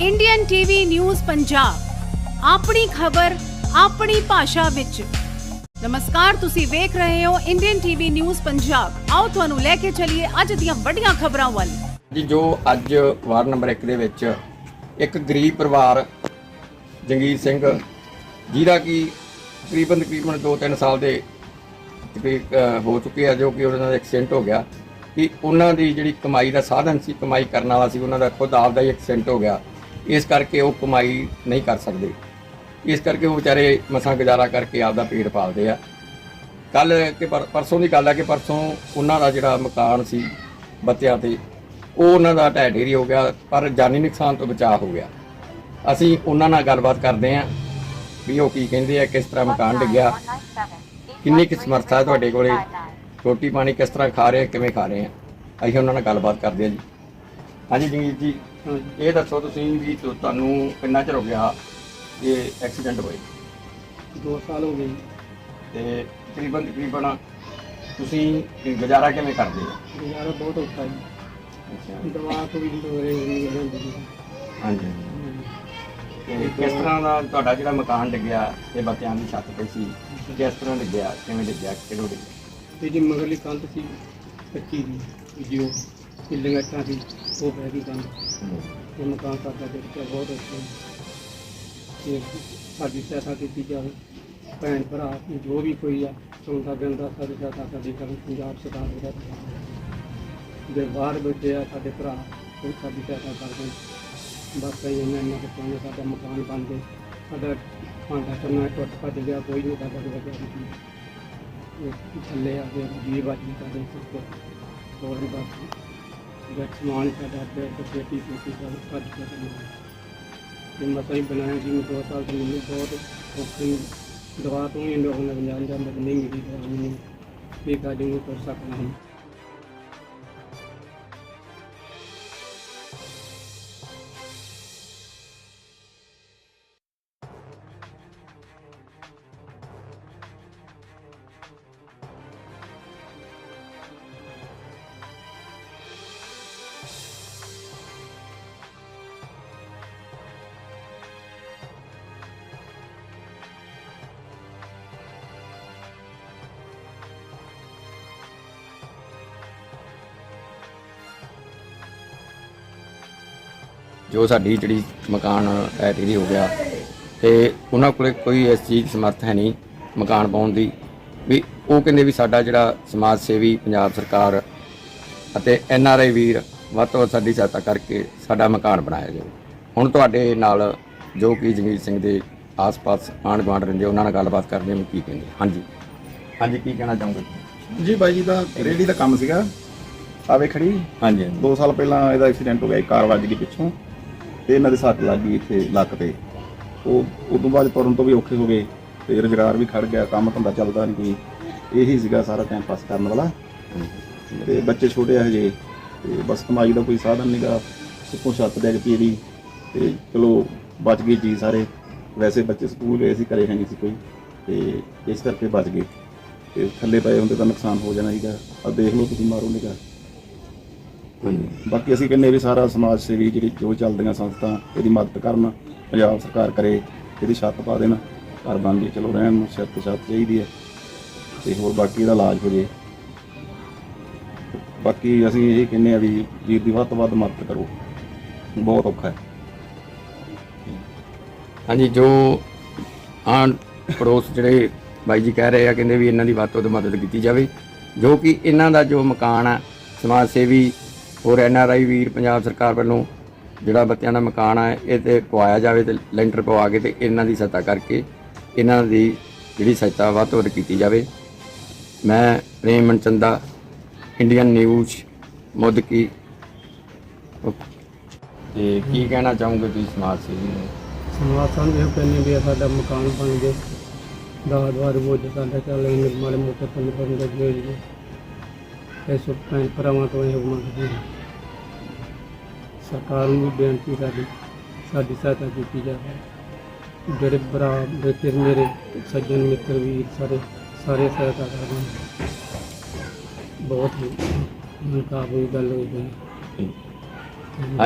Indian TV news Punjab ਆਪਣੀ ਖਬਰ, ਆਪਣੀ ਭਾਸ਼ਾ ਵਿੱਚ। ਨਮਸਕਾਰ, ਤੁਸੀਂ ਵੇਖ ਰਹੇ ਹੋ ਇੰਡੀਅਨ ਟੀਵੀ ਨਿਊਜ਼ ਪੰਜਾਬ ਆਓ ਤੁਹਾਨੂੰ ਲੈ ਕੇ ਚੱਲੀਏ ਅੱਜ ਦੀਆਂ ਵੱਡੀਆਂ ਖਬਰਾਂ ਵੱਲ। ਜੀ, ਜੋ ਅੱਜ ਵਾਰਡ ਨੰਬਰ 1 ਦੇ ਵਿੱਚ ਇੱਕ ਗਰੀਬ ਪਰਿਵਾਰ, ਜੰਗੀਰ ਸਿੰਘ, ਜਿਹਦਾ ਕਿ ਤਕਰੀਬਨ ਤਕਰੀਬਨ 2-3 ਸਾਲ ਦੇ ਹੋ ਚੁੱਕੇ ਆ, ਜੋ ਕਿ ਉਹਨਾਂ ਦਾ ਐਕਸੀਡੈਂਟ ਹੋ ਗਿਆ। ਕਿ ਉਹਨਾਂ ਦੀ ਜਿਹੜੀ ਕਮਾਈ ਦਾ ਸਾਧਨ ਸੀ, ਕਮਾਈ ਕਰਨ ਵਾਲਾ ਸੀ, ਉਹਨਾਂ ਦਾ ਖੁਦ ਆਪਦਾ ਹੀ ਐਕਸੀਡੈਂਟ ਹੋ ਗਿਆ। ਇਸ ਕਰਕੇ ਉਹ ਕਮਾਈ ਨਹੀਂ ਕਰ ਸਕਦੇ। ਇਸ ਕਰਕੇ ਉਹ ਵਿਚਾਰੇ ਮਸਾਂ ਗੁਜ਼ਾਰਾ ਕਰਕੇ ਆਪਦਾ ਪੇਟ ਪਾਲਦੇ ਆ। ਕੱਲ ਕਿ ਪਰਸੋਂ ਦੀ ਗੱਲ ਹੈ ਕਿ ਪਰਸੋਂ ਉਹਨਾਂ ਦਾ ਜਿਹੜਾ ਮਕਾਨ ਸੀ ਬੱਚਿਆਂ ਤੇ, ਉਹ ਉਹਨਾਂ ਦਾ ਢਹਿ ਢੇਰੀ ਹੋ ਗਿਆ, ਪਰ ਜਾਨੀ ਨੁਕਸਾਨ ਤੋਂ ਬਚਾਅ ਹੋ ਗਿਆ। ਅਸੀਂ ਉਹਨਾਂ ਨਾਲ ਗੱਲਬਾਤ ਕਰਦੇ ਹਾਂ ਵੀ ਉਹ ਕੀ ਕਹਿੰਦੇ ਆ, ਕਿਸ ਤਰ੍ਹਾਂ ਮਕਾਨ ਡਿੱਗਿਆ, ਕਿੰਨੀ ਕੁ ਸਮਰੱਥਾ ਹੈ ਤੁਹਾਡੇ ਕੋਲੇ, ਰੋਟੀ ਪਾਣੀ ਕਿਸ ਤਰ੍ਹਾਂ ਖਾ ਰਹੇ, ਕਿਵੇਂ ਖਾ ਰਹੇ ਆ। ਅਸੀਂ ਉਹਨਾਂ ਨਾਲ ਗੱਲਬਾਤ ਕਰਦੇ ਹਾਂ ਜੀ। ਹਾਂਜੀ ਜੰਗੀਰ ਜੀ ਇਹ ਦੱਸੋ ਤੁਸੀਂ ਵੀ ਤੁ- ਤੁਹਾਨੂੰ ਕਿੰਨਾ ਚਿਰ ਹੋ ਗਿਆ ਇਹ ਐਕਸੀਡੈਂਟ ਹੋਏ ਦੋ ਸਾਲ ਹੋ ਗਏ ਤੇ ਤਕਰੀਬਨ ਤਕਰੀਬਨ ਤੁਸੀਂ ਗੁਜ਼ਾਰਾ ਕਿਵੇਂ ਕਰਦੇ ਹੋ? ਗੁਜ਼ਾਰਾ ਬਹੁਤ ਔਖਾ ਹੈ ਦਵਾ ਤੋਂ ਵੀ ਦੋਰੇ ਨਹੀਂ ਰਹਿੰਦੀ ਹਾਂਜੀ। ਤੇ ਕਿਸ ਤਰ੍ਹਾਂ ਦਾ ਤੁਹਾਡਾ ਜਿਹੜਾ ਮਕਾਨ ਡਿੱਗਿਆ ਤੇ ਬੱਚਿਆਂ ਦੀ ਛੱਤ ਤੇ ਸੀ ਕਿਸ ਤਰ੍ਹਾਂ ਡਿੱਗਿਆ ਕਿਵੇਂ ਡਿੱਗਿਆ ਕਿਹੜੋ ਡਿੱਗਿਆ? ਤੇ ਜੀ ਮਗਰਲੀ ਕੰਧ ਸੀ ਕੱਚੀ ਦੀ ਜੋ ਬਿਲਡਿੰਗ ਅੱਛਾ ਸੀ ਉਹ ਬਹਿ ਗਈ ਕੰਧ ਤੇ ਮਕਾਨ ਸਾਡਾ ਡਿੱਗ ਪਿਆ ਬਹੁਤ ਔਖਾ ਤੇ ਸਾਡੀ ਸਹਾਇਤਾ ਕੀਤੀ ਜਾਵੇ। ਭੈਣ ਭਰਾ ਜੋ ਵੀ ਕੋਈ ਆ ਸੁਣਦਾ ਗੰਦਾ ਸਾਡੀ ਸਹਾਇਤਾ ਸਾਡੀ ਕਰਨ ਪੰਜਾਬ ਸਰਕਾਰ ਦਾ ਜੇ ਬਾਹਰ ਬੈਠੇ ਆ ਸਾਡੇ ਭਰਾ ਉਹ ਸਾਡੀ ਸਹਾਇਤਾ ਕਰਦੇ ਬਸ ਇਹ ਇਹਨਾਂ ਦੇ ਕੋਲ ਸਾਡਾ ਮਕਾਨ ਬਣ ਗਏ ਸਾਡਾ ਭਾਂਡਾ ਕਰਨਾ ਟੁੱਟ ਭੱਜ ਗਿਆ ਕੋਈ ਨਹੀਂ ਸਾਡਾ ਕੋਈ ਇਹ ਥੱਲੇ ਆ ਕੇ ਜੀ ਬਾਜੀ ਕਰਦੇ ਹੋਰ ਬਸ। ਜਦ ਸਮਾਨ ਸਾਡਾ ਤੇ ਛੇਤੀ ਛੇਤੀ ਸਭ ਭੱਜ ਗਿਆ ਤੇ ਮਸਾਂ ਹੀ ਬਣਾਇਆ ਜੀ, ਮੈਂ ਦੋ ਸਾਲ ਤੋਂ ਮੈਨੂੰ ਬਹੁਤ ਔਖੀ ਦਵਾ ਤੋਂ ਹੀ ਲੋਕਾਂ ਨੇ ਜਾਣ ਜਾਂਦਾ ਨਹੀਂ ਮਿਲੀ ਦਵਾ ਮੈਨੂੰ ਇਹ ਕਾਜ ਨੂੰ ਕਰ ਸਕਣਾ ਹਾਂ। ਜੋ ਸਾਡੀ ਜਿਹੜੀ ਮਕਾਨ ਐਟਰੀ ਹੋ ਗਿਆ ਤੇ ਉਹਨਾਂ ਕੋਲੇ ਕੋਈ ਇਸ ਚੀਜ਼ ਦੀ ਸਮਰੱਥ ਹੈ ਨਹੀਂ ਮਕਾਨ ਪਾਉਣ ਦੀ। ਵੀ ਉਹ ਕਹਿੰਦੇ ਵੀ ਸਾਡਾ ਜਿਹੜਾ ਸਮਾਜ ਸੇਵੀ ਪੰਜਾਬ ਸਰਕਾਰ ਅਤੇ ਐਨ ਆਰ ਆਈ ਵੀਰ ਵੱਧ ਤੋਂ ਵੱਧ ਸਾਡੀ ਸਹਾਇਤਾ ਕਰਕੇ ਸਾਡਾ ਮਕਾਨ ਬਣਾਇਆ ਜਾਵੇ। ਹੁਣ ਤੁਹਾਡੇ ਨਾਲ ਜੋ ਕਿ ਜਮੀਰ ਸਿੰਘ ਦੇ ਆਸ-ਪਾਸ ਆਂਢ ਗੁਆਂਢ ਰਹਿੰਦੇ ਉਹਨਾਂ ਨਾਲ ਗੱਲਬਾਤ ਕਰਦੇ ਹਾਂ ਵੀ ਕੀ ਕਹਿੰਦੇ? ਹਾਂਜੀ। ਹਾਂਜੀ ਕੀ ਕਹਿਣਾ ਚਾਹੋਗੇ? ਜੀ ਬਾਈ ਜੀ ਦਾ ਰੇੜੀ ਦਾ ਕੰਮ ਸੀਗਾ। ਆਵੇ ਖੜੀ ਹਾਂਜੀ ਹਾਂਜੀ। 2 ਸਾਲ ਪਹਿਲਾਂ ਇਹਦਾ ਐਕਸੀਡੈਂਟ ਹੋ ਗਿਆ ਇੱਕ ਕਾਰ ਵੱਜ ਗਈ ਪਿੱਛੋਂ। ਤੇ ਇਹਨਾਂ ਦੇ ਸੱਟ ਲੱਗ ਗਈ ਇੱਥੇ ਲੱਕ ਤੇ। ਉਹ ਉਸ ਤੋਂ ਬਾਅਦ ਤੁਰਨ ਤੋਂ ਵੀ ਔਖੇ ਹੋ ਗਏ ਤੇ ਰੁਜ਼ਗਾਰ ਵੀ ਖੜ ਗਿਆ, ਕੰਮ ਧੰਦਾ ਚੱਲਦਾ ਨਹੀਂ ਕੋਈ। ਇਹੀ ਸੀਗਾ ਸਾਰਾ ਟਾਈਮ ਪਾਸ ਕਰਨ ਵਾਲਾ। ਤੇ ਬੱਚੇ ਛੋਟੇ ਆ ਹਜੇ, ਤੇ ਬਸ ਕਮਾਈ ਦਾ ਕੋਈ ਸਾਧਨ ਨਹੀਂਗਾ ਸੁੱਕੋਂ ਛੱਤ ਡਿੱਗ ਪਈ ਦੀ ਤੇ ਚਲੋ ਬਚ ਗਏ ਜੀ ਸਾਰੇ। ਵੈਸੇ ਬੱਚੇ ਸਕੂਲ ਗਏ ਸੀ, ਘਰੇ ਹੈ ਨਹੀਂ ਸੀ ਕੋਈ। ਤੇ ਇਸ ਕਰਕੇ ਬਚ ਗਏ। ਤੇ ਥੱਲੇ ਪਏ ਹੁੰਦੇ ਤਾਂ ਨੁਕਸਾਨ ਹੋ ਜਾਣਾ ਸੀਗਾ। ਆ ਦੇਖ ਲਓ ਤੁਸੀਂ ਮਾਰੋ ਨਿਗਾ ਬਾਕੀ ਅਸੀਂ ਕਹਿੰਦੇ ਵੀ ਸਾਰਾ ਸਮਾਜ ਸੇਵੀ ਜਿਹੜੀ ਜੋ ਚੱਲਦੀਆਂ ਸੰਸਥਾ, ਇਹਦੀ ਮਦਦ ਕਰਨ, ਪੰਜਾਬ ਸਰਕਾਰ ਕਰੇ, ਇਹਦੀ ਛੱਤ ਪਾ ਦੇਣ, ਘਰ ਬਣ ਜੇ ਚਲੋ ਰਹਿਣ ਨੂੰ ਛੱਤ ਤੇ ਛੱਤ ਚਾਹੀਦੀ ਹੈ ਤੇ ਹੋਰ ਬਾਕੀ ਇਹਦਾ ਇਲਾਜ ਹੋ ਜੇ ਬਾਕੀ ਅਸੀਂ ਇਹ ਕਹਿੰਦੇ ਆ ਵੀ ਵੀਰ ਦੀ ਵੱਧ ਤੋਂ ਵੱਧ ਮਦਦ ਕਰੋ। ਬਹੁਤ ਔਖਾ ਹੈ। ਹਾਂਜੀ, ਜੋ ਆਂਢ ਪੜੋਸ ਜਿਹੜੇ ਬਾਈ ਜੀ ਕਹਿ ਰਹੇ ਆ, ਕਹਿੰਦੇ ਵੀ ਇਹਨਾਂ ਦੀ ਵੱਧ ਤੋਂ ਵੱਧ ਮਦਦ ਕੀਤੀ ਜਾਵੇ, ਜੋ ਕਿ ਇਹਨਾਂ ਦਾ ਜੋ ਮਕਾਨ ਆ ਸਮਾਜ ਸੇਵੀ ਔਰ ਐਨ ਆਰ ਆਈ ਵੀਰ ਪੰਜਾਬ ਸਰਕਾਰ ਵੱਲੋਂ ਜਿਹੜਾ ਬੱਚਿਆਂ ਦਾ ਮਕਾਨ ਆ, ਇਹ ਤੇ ਪਵਾਇਆ ਜਾਵੇ ਤੇ ਲੈਂਟਰ ਪਵਾ ਕੇ ਤੇ ਇਹਨਾਂ ਦੀ ਸਹਾਇਤਾ ਕਰਕੇ ਇਹਨਾਂ ਦੀ ਜਿਹੜੀ ਸਹਾਇਤਾ ਵੱਧ ਤੋਂ ਵੱਧ ਕੀਤੀ ਜਾਵੇ। ਮੈਂ ਪ੍ਰੇਮ ਮਨਚੰਦਾ ਇੰਡੀਅਨ ਨਿਊਜ਼ ਮੁੱਦਕੀ। ਤੇ ਕੀ ਕਹਿਣਾ ਚਾਹੋਗੇ ਤੁਸੀਂ ਸਮਾਜ ਸੇਵੀ ਨੂੰ? ਸਮਾਜ ਸਾਨੂੰ ਇਹ ਕਹਿੰਦੇ ਵੀ ਸਾਡਾ ਮਕਾਨ ਬਣ ਜੇ। ਦਾਦ ਵਾਰ ਬੋਝ ਸਾਡਾ ਚੱਲ ਇਹਨੇ ਮੋਟੇ ਪੰਨ ਪੰਨ ਦੇ ਜੀ। ਇਹ ਸਭ ਭੈਣ ਭਰਾਵਾਂ ਤੋਂ ਇਹ ਮੰਗਦੇ ਹਾਂ ਸਰਕਾਰ ਨੂੰ ਵੀ ਬੇਨਤੀ ਸਾਡੀ ਸਾਡੀ ਸਹਾਇਤਾ ਕੀਤੀ ਜਾਵੇ ਜਿਹੜੇ ਭਰਾ ਬੇਟੇ ਮੇਰੇ ਸੱਜਣ ਮਿੱਤਰ ਵੀ ਸਾਰੇ ਸਾਰੇ ਸਹਾਇਤਾ ਕਰਦੇ ਨੇ ਬਹੁਤ ਹੀ ਮੁਕਾਬਲੇ ਗੱਲ ਹੋਈ ਹੈ ਹਾਂਜੀ